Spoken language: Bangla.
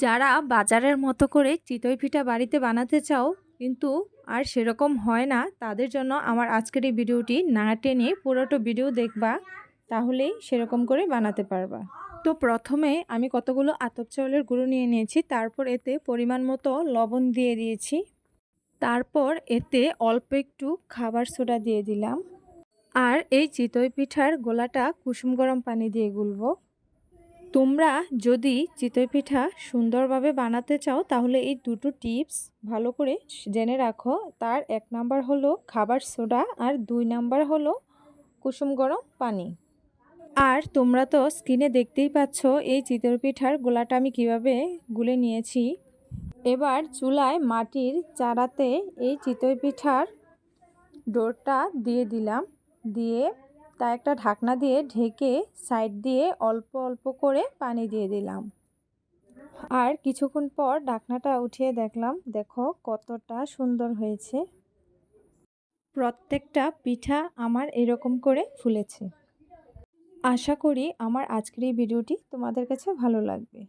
যারা বাজারের মতো করে চিতই পিঠা বাড়িতে বানাতে চাও, কিন্তু আর সেরকম হয় না, তাদের জন্য আমার আজকের এই ভিডিওটি না টেনে পুরোটো ভিডিও দেখবা তাহলেই সেরকম করে বানাতে পারবা। তো প্রথমে আমি কতগুলো আতপ চাউলের গুঁড়ো নিয়ে নিয়েছি, তারপর এতে পরিমাণ মতো লবণ দিয়ে দিয়েছি। তারপর এতে অল্প একটু খাবার সোডা দিয়ে দিলাম। আর এই চিতই পিঠার গোলাটা কুসুম গরম পানি দিয়ে গুলবো। তোমরা যদি চিতই পিঠা সুন্দরভাবে বানাতে চাও, তাহলে এই দুটো টিপস ভালো করে জেনে রাখো। তার এক নাম্বার হলো খাবার সোডা আর দুই নাম্বার হলো কুসুম গরম পানি। আর তোমরা তো স্কিনে দেখতেই পাচ্ছ এই চিতই পিঠার গোলাটা আমি কীভাবে গুলে নিয়েছি। এবার চুলায় মাটির চারাতে এই চিতই পিঠার ডোরটা দিয়ে দিলাম। দিয়ে তা একটা ঢাকনা দিয়ে ঢেকে সাইড দিয়ে অল্প অল্প করে পানি দিয়ে দিলাম। আর কিছুক্ষণ পর ঢাকনাটা উঠিয়ে দেখলাম, দেখো কতটা সুন্দর হয়েছে। প্রত্যেকটা পিঠা আমার এরকম করে ফুলেছে। আশা করি আমার আজকের এই ভিডিওটি তোমাদের কাছে ভালো লাগবে।